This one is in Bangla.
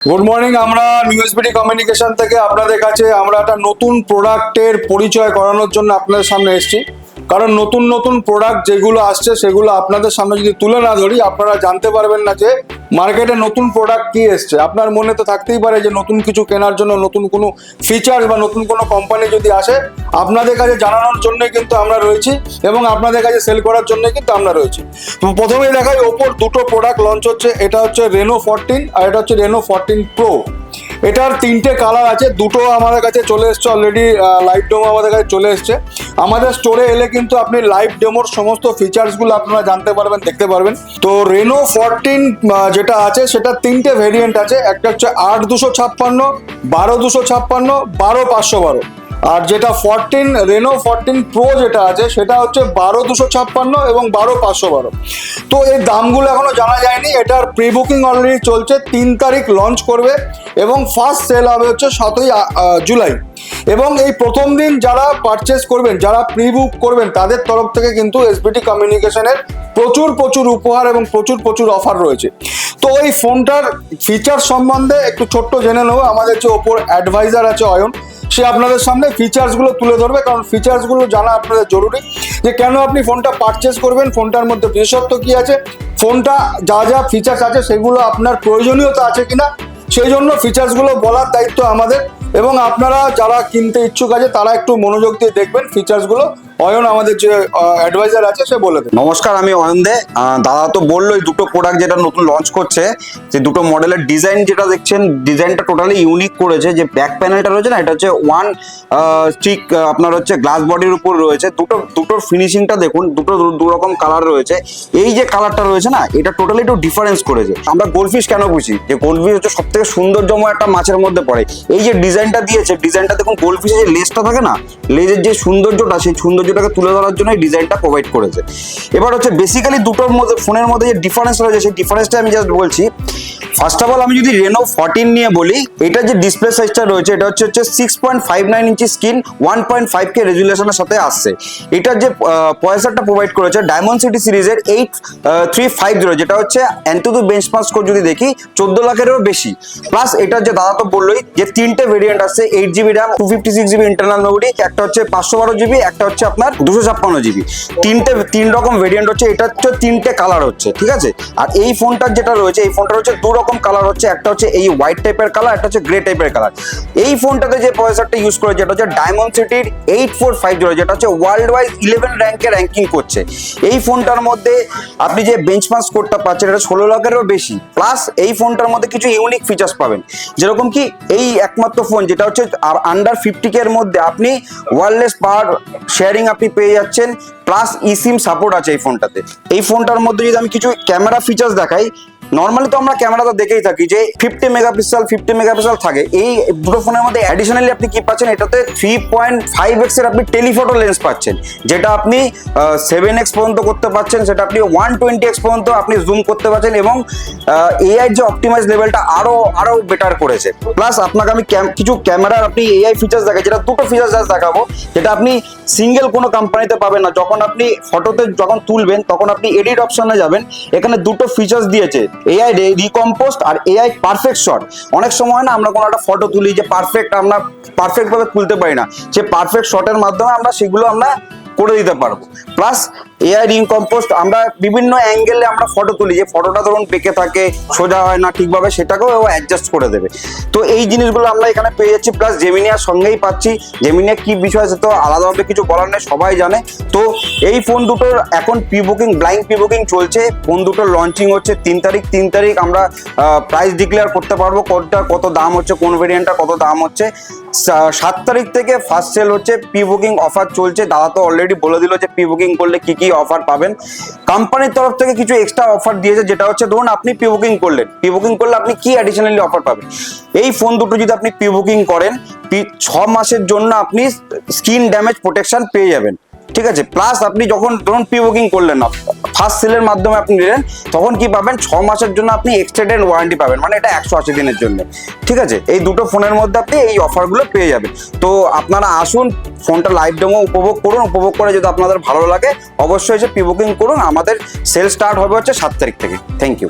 গুড মর্নিং আমরা নিউজ বিডি কমিউনিকেশন থেকে আপনাদের কাছে আমরা একটা নতুন প্রোডাক্টের পরিচয় করানোর জন্য আপনাদের সামনে এসেছি। কারণ নতুন নতুন প্রোডাক্ট যেগুলো আসছে সেগুলো আপনাদের সামনে যদি তুলে না ধরি, আপনারা জানতে পারবেন না যে মার্কেটে নতুন প্রোডাক্ট কি এসছে। আপনার মনে তো থাকতেই পারে যে নতুন কিছু কেনার জন্য নতুন কোনো ফিচার বা নতুন কোনো কোম্পানি যদি আসে, আপনাদের কাছে জানানোর জন্য কিন্তু আমরা রয়েছি এবং আপনাদের কাছে সেল করার জন্য কিন্তু আমরা রয়েছি। তো প্রথমেই দেখাই ওপর দুটো প্রোডাক্ট লঞ্চ হচ্ছে। এটা হচ্ছে রেনো ফোরটিন আর এটা হচ্ছে রেনো ফোরটিন প্রো এটার তিনটে কালার আছে, দুটো আমাদের কাছে চলে এসছে অলরেডি লাইভ ডেমো আমাদের কাছে চলে এসছে। আমাদের স্টোরে এলে কিন্তু আপনি লাইভ ডেমোর সমস্ত ফিচার্সগুলো আপনারা জানতে পারবেন, দেখতে পারবেন। তো রেনো ফরটিন যেটা আছে সেটা তিনটে ভেরিয়েন্ট আছে। একটা হচ্ছে আট দুশো ছাপ্পান্ন, বারো দুশো ছাপ্পান্ন, বারো পাঁচশো বারো। আর যেটা ফোরটিন রেনো ফোরটিন প্রো যেটা আছে, সেটা হচ্ছে বারো দুশো ছাপ্পান্ন এবং বারো পাঁচশো বারো। তো এই দামগুলো এখনও জানা যায়নি। এটার প্রি বুকিং অলরেডি চলছে, তিন তারিখ লঞ্চ করবে এবং ফার্স্ট সেল হবে হচ্ছে সাতই জুলাই। এবং এই প্রথম দিন যারা পারচেস করবেন, যারা প্রি বুক করবেন, তাদের তরফ থেকে কিন্তু এসবিটি কমিউনিকেশনের প্রচুর প্রচুর উপহার এবং প্রচুর প্রচুর অফার রয়েছে। তো এই ফোনটার ফিচার সম্বন্ধে একটু ছোট্ট জেনে নেব। আমাদের যে ওপর অ্যাডভাইজার আছে অয়ন সে আপনাদের সামনে ফিচার্সগুলো তুলে ধরবে, কারণ ফিচার্সগুলো জানা আপনাদের জরুরি। যে কেন আপনি ফোনটা পারচেস করবেন ফোনটার মধ্যে বিশেষত্ব কী আছে ফোনটা যা যা ফিচার্স আছে সেগুলো আপনার প্রয়োজনীয়তা আছে কি না সেই জন্য ফিচার্সগুলো বলার দায়িত্ব আমাদের। এবং আপনারা যারা কিনতে ইচ্ছুক আছে, তারা একটু মনোযোগ দিয়ে দেখবেন ফিচার্সগুলো অয়ন আমাদের যে অ্যাডভাইজার আছে, সে বলে দেবে। নমস্কার, আমি অয়ন দে। দাদা তো বলল এই দুটো প্রোডাক্ট যেটা নতুন লঞ্চ করছে, যে দুটো মডেলের ডিজাইন যেটা দেখছেন ডিজাইনটা টোটালি ইউনিক করেছে, যে ব্যাক প্যানেলটা রয়েছে না, এটা হচ্ছে ওয়ান স্টিক আপনার হচ্ছে গ্লাস বডির উপর রয়েছে। দুটো দুটোর ফিনিশিংটা দেখুন, দুটো দু- রকম কালার রয়েছে। এই যে কালারটা রয়েছে না, এটা টোটালি একটু ডিফারেন্স করেছে। আমরা গোলফিশ কেন বুঝি? যে গোলফিশ হচ্ছে সব থেকে সৌন্দর্যময় একটা মাছের মধ্যে পড়ে। এই যে ডিজাইনটা দিয়েছে ডিজাইনটা দেখুন গোলফিশের যে লেজটা থাকে না লেজের যে সৌন্দর্যটা, সেই সৌন্দর্যটাকে তুলে ধরার জন্য এই ডিজাইনটা প্রোভাইড করেছে। এবার হচ্ছে বেসিক্যালি দুটোর মধ্যে, ফোনের মধ্যে যে ডিফারেন্স রয়েছে, সেই ডিফারেন্সটা আমি জাস্ট বলছি। ফার্স্ট অফ অল আমি যদি রেনো ফোরটিন নিয়ে বলি, এটা যে ডিসপ্লে সাইজটা রয়েছে, এটা হচ্ছে হচ্ছে six point five nine inch screen one point five K রেজুলেশনের সাথে আসছে। এটার যে পয়সাটা প্রোভাইড করেছে ডায়মন্ড সিটি সিরিজের এইট থ্রি ফাইভ জিরো যেটা হচ্ছে অ্যান্টুদু বেঞ্চমার্ক স্কোর যদি দেখি, চোদ্দ লাখেরও বেশি। প্লাস এটার যে দাদা তো বললোই যে তিনটে ভেরিয়েন্ট আছে eight GB RAM two fifty six GB internal memory একটা হচ্ছে পাঁচশো বারো জিবি একটা হচ্ছে আপনার দুশো ছাপ্পান্ন জিবি তিনটে, তিন রকম ভেরিয়েন্ট হচ্ছে, এটা হচ্ছে তিনটে কালার হচ্ছে, ঠিক আছে? আর এই ফোনটার যেটা রয়েছে, এই ফোনটার হচ্ছে দু রকম কালার হচ্ছে, একটা হচ্ছে এই হোয়াইট টাইপের কালার একটা হচ্ছে গ্রে টাইপের কালার এই ফোনটাতে যে প্রসেসরটা ইউজ করে যেটা হচ্ছে ডায়মন্ড সিটির এইট ফোর ফাইভ জিরো যেটা হচ্ছে ওয়ার্ল্ড ওয়াইজ ইলেভেন র্যাঙ্কে র্যাঙ্কিং করছে। এই ফোনটার মধ্যে আপনি যে বেঞ্চমার্ক স্কোরটা পাচ্ছেন, এটা ষোলো লাখেরও বেশি। প্লাস এই ফোনটার মধ্যে কিছু ইউনিক ফিচার্স পাবেন। যেরকম কি, এই একমাত্র ফোন যেটা হচ্ছে আন্ডার ফিফটি কে এর মধ্যে আপনি ওয়ারলেস পাওয়ার শেয়ারিং আপনি পেয়ে যাচ্ছেন প্লাস ইসিম সাপোর্ট আছে এই ফোনটাতে এই ফোনটার মধ্যে যদি আমি কিছু ক্যামেরা ফিচার্স দেখাই নর্মালি তো আমরা ক্যামেরাটা দেখেই থাকি যে ফিফটি মেগাপিক্সেল ফিফটি মেগাপিক্সেল থাকে। এই দুটো ফোনের মধ্যে অ্যাডিশনালি আপনি কি পাচ্ছেন? এটাতে থ্রি পয়েন্ট ফাইভ এক্সের আপনি টেলিফোটো লেন্স পাচ্ছেন। যেটা আপনি সেভেন এক্স পর্যন্ত করতে পারছেন সেটা আপনি ওয়ান টোয়েন্টি এক্স পর্যন্ত আপনি জুম করতে পারছেন এবং এআই যে অপটিমাইজ লেভেলটা আরও আরও বেটার করেছে। প্লাস আপনাকে আমি কিছু ক্যামেরার আপনি এআই ফিচার্স দেখাই, যেটা দুটো ফিচার্স দেখাবো। যেটা আপনি সিঙ্গেল কোনো কোম্পানিতে পাবেন না। যখন আপনি ফটোতে যখন তুলবেন, তখন আপনি এডিট অপশনে যাবেন। এখানে দুটো ফিচার্স দিয়েছে। এআই রিকম্পোস্ট আর এআই পারফেক্ট শট অনেক সময় না আমরা কোনো একটা ফটো তুলি যে পারফেক্ট আমরা পারফেক্টভাবে তুলতে পারি না। সে পারফেক্ট শটের মাধ্যমে আমরা সেগুলো আমরা করে দিতে পারব। প্লাস এআই রিকম্পোস্ট আমরা বিভিন্ন অ্যাঙ্গেলে আমরা ফটো তুলি। যে ফটোটা ধরুন বেঁকে থাকে, সোজা হয় না ঠিকভাবে, সেটাকেও ও অ্যাডজাস্ট করে দেবে। তো এই জিনিসগুলো আমরা এখানে পেয়ে যাচ্ছি। প্লাস জেমিনিয়ার সঙ্গেই পাচ্ছি। জেমিনিয়া কি বিষয় আছে তো আলাদাভাবে কিছু বলার নেই, সবাই জানে। তো এই ফোন দুটোর এখন pre booking blind pre booking চলছে। ফোন দুটোর লঞ্চিং হচ্ছে তিন তারিখ। তিন তারিখ আমরা প্রাইস ডিক্লেয়ার করতে পারব। কোনটা কত দাম হচ্ছে, কোন ভেরিয়েন্টটা কত দাম হচ্ছে। সাত তারিখ থেকে ফার্স্ট সেল হচ্ছে প্রি বুকিং অফার চলছে। দাদা তো অলরেডি বলে দিল যে প্রি বুকিং করলে কি কি অফার পাবেন। কোম্পানির তরফ থেকে কিছু এক্সট্রা অফার দিয়েছে, যেটা হচ্ছে ধরুন আপনি প্রি বুকিং করলেন। প্রি বুকিং করলে আপনি কি অ্যাডিশনালি অফার পাবেন? এই ফোন দুটো যদি আপনি প্রি বুকিং করেন ছ মাসের জন্য আপনি স্কিন ড্যামেজ প্রোটেকশন পেয়ে যাবেন। ঠিক আছে? প্লাস আপনি যখন ধরুন প্রি বুকিং করলেন ফার্স্ট সেলের মাধ্যমে আপনি নিলেন, তখন কি পাবেন? ছ মাসের জন্য আপনি এক্সটেন্ডেড ওয়ারেন্টি পাবেন মানে এটা একশো আশি দিনের জন্য। ঠিক আছে? এই দুটো ফোনের মধ্যে আপনি এই অফারগুলো পেয়ে যাবেন। তো আপনারা আসুন, ফোনটা লাইভ ডেমো উপভোগ করুন, উপভোগ করে যদি আপনাদের ভালো লাগে, অবশ্যই এসে প্রি বুকিং করুন। আমাদের সেল স্টার্ট হবে হচ্ছে সাত তারিখ থেকে। Thank you